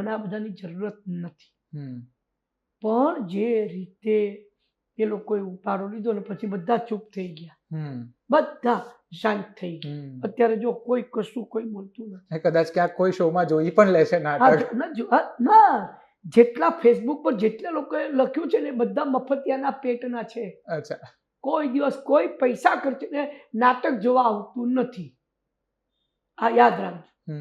મને આ બધાની જરૂરત નથી. પણ જે રીતે એ લોકોએ ઉપાડો લીધો ને પછી બધા ચૂપ થઈ ગયા. બધા શાંત થઈ ગયા. અત્યારે જો કોઈ કશું કોઈ બોલતું નથી. કદાચ ક્યાંક કોઈ શોમાં જોઈ પણ લેશે નાટક. ના જેટલા ફેસબુક પર જેટલા લોકોએ લખ્યું છે ને બધા મફતિયાના પેટના છે. અચ્છા. કોઈ દિવસ કોઈ પૈસા ખર્ચીને નાટક જોવા આવતું નથી. આ યાદ રાખજો.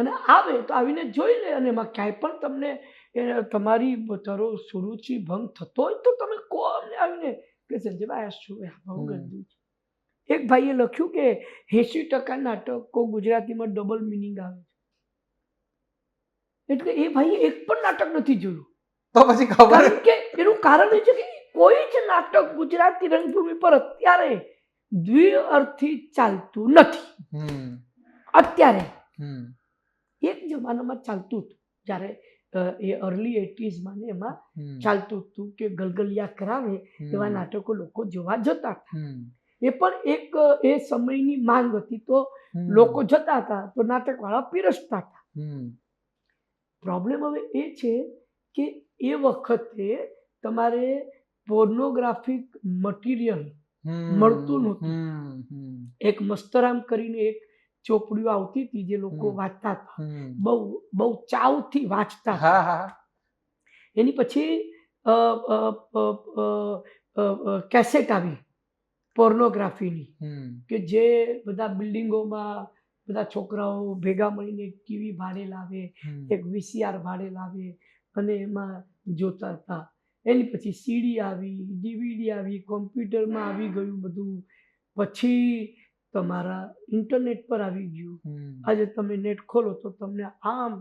અને આવે તો આવીને જોઈ લે અને એમાં ક્યાંય પણ તમને એ તમારી તારો સુરુચિ ભંગ થતો હોય તો તમે કહો અમને આવીને કે સંજયભાઈ આ શું? આ બહુ. ગંદુ છે. એક ભાઈએ લખ્યું કે એંશી ટકા નાટકો ગુજરાતીમાં ડબલ મિનિંગ આવે છે. એટલે એ ભાઈએ એક પણ નાટક નથી જોયું. તો પછી ખબર કે એનું કારણ એ છે કે કોઈ જ નાટક ગુજરાતી રંગભૂમિ પર અત્યારે દ્વિઅર્થી ચાલતું નથી. અત્યારે. એક જમાનામાં ચાલતું હતું. જ્યારે એ અર્લી એટીઝમાં ને એમાં ચાલતું હતું કે ગલગલિયા કરાવે એવા નાટકો લોકો જોવા જતા હતા. એ પણ એક એ સમયની માંગ હતી તો લોકો જતા હતા તો નાટકવાળા પીરસતા હતા. પ્રોબ્લેમ હવે એ છે કે એ વખતે તમારે પોર્નોગ્રાફિક મટીરિયલ મળતું નહોતું. એક મસ્તરામ કરીને એક ચોપડીઓ આવતી હતી જે લોકો વાંચતા હતા. બહુ બહુ ચાવથી વાંચતા એની પછી કેસેટ આવી પોર્નોગ્રાફીની કે જે બધા બિલ્ડિંગોમાં બધા છોકરાઓ ભેગા મળીને ટીવી ભાડે લાવે એક વીસીઆર ભાડે લાવે અને એમાં જોતા હતા. એની પછી સીડી આવી ડીવીડી આવી કોમ્પ્યુટરમાં આવી ગયું બધું. પછી તમારા ઇન્ટરનેટ પર આવી ગયું. આજે તમે નેટ ખોલો તો તમને આમ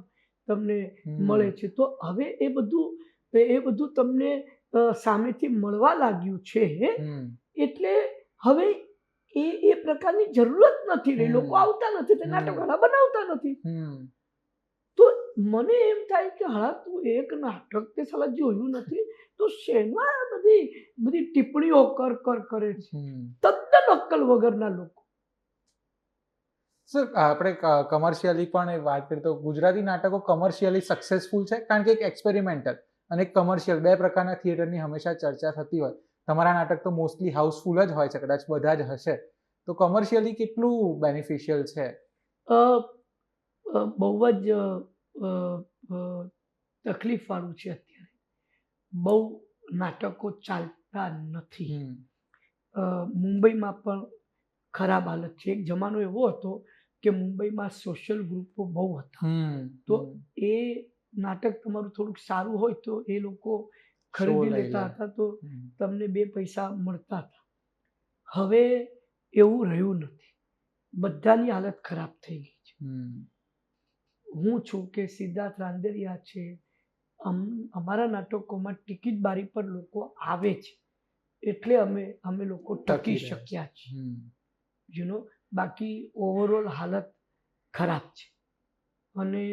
તમને મળે છે. તો હવે એ બધું એ બધું તમને સામેથી મળવા લાગ્યું છે. એટલે હવે એ એ પ્રકારની જરૂરત નથી રહી. લોકો આવતા નથી. તે. નાટકવાળા બનાવતા નથી. તો મને એમ થાય કે હા તું એક નાટક તે સાલા જોયું નથી તો શેમાં બધી બધી ટિપ્પણીઓ કર કર કરે છે. તદ્દન અક્કલ વગરના લોકો. સર આપણે કમર્શિયલી પણ એ વાત કરીએ તો ગુજરાતી નાટકો કમર્શિયલી સક્સેસફુલ છે કારણ કે એક એક્સપેરિમેન્ટલ અને એક કમર્શિયલ બે પ્રકારના થિયેટરની હંમેશા ચર્ચા થતી હોય. તમારા નાટક તો મોસ્ટલી હાઉસફુલ જ હોય છે કદાચ બધા જ હશે. તો કમર્શિયલી કેટલું બેનિફિશિયલ છે? બહુ જ તકલીફવાળું છે અત્યારે. બહુ નાટકો ચાલતા નથી. મુંબઈમાં પણ ખરાબ હાલત છે. એક જમાનો એવો હતો કે મુંબઈમાં સોશિયલ ગ્રુપો બહુ હતા. તો એ નાટક તમારું થોડુંક સારું હોય તો એ લોકો ખરીદી લેતા હતા તો તમને બે પૈસા મળતા હતા. હવે એવું રહ્યું નથી. બધાની હાલત ખરાબ થઈ ગઈ છે. હું છું કે સિદ્ધાર્થ રાંદેરિયા છે. અમ- અમારા નાટકોમાં ટિકિટ બારી પર લોકો આવે છે. એટલે અમે અમે લોકો ટકી. શક્યા છીએ. યુ નો બાકી ઓવરઓલ હાલત ખરાબ છે. અને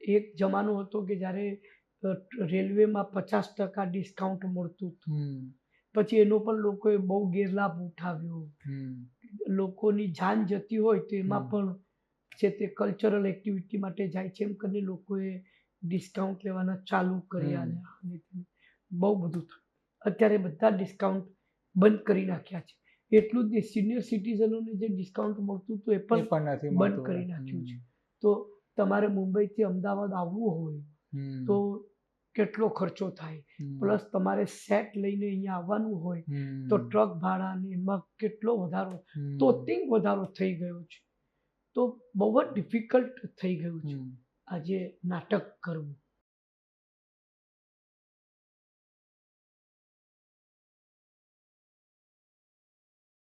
એક જમાનો હતો કે જ્યારે રેલવેમાં પચાસ ટકા ડિસ્કાઉન્ટ મળતું હતું. પછી એનો પણ લોકોએ બહુ ગેરલાભ ઉઠાવ્યો. લોકોની જાન જતી હોય તો એમાં પણ છે તે કલ્ચરલ એક્ટિવિટી માટે જાય છે એમ કરીને લોકોએ ડિસ્કાઉન્ટ લેવાના ચાલુ કર્યા. અને બહુ બધું થયું. અત્યારે બધા ડિસ્કાઉન્ટ બંધ કરી નાખ્યા છે. એટલું જ નહીં સિનિયર સિટીઝનોને જે ડિસ્કાઉન્ટ મળતું હતું એ પણ બંધ કરી નાખ્યું છે. તો તમારે મુંબઈથી અમદાવાદ આવવું હોય તો કેટલો ખર્ચો થાય? પ્લસ તમારે સેટ લઈને અહીંયા આવવાનું હોય તો ટ્રક ભાડા ને એમાં કેટલો વધારો? તો તિંગ વધારો થઈ ગયો છે. તો બહુ જ ડિફિકલ્ટ થઈ ગયું છે. આજે નાટક કરવું.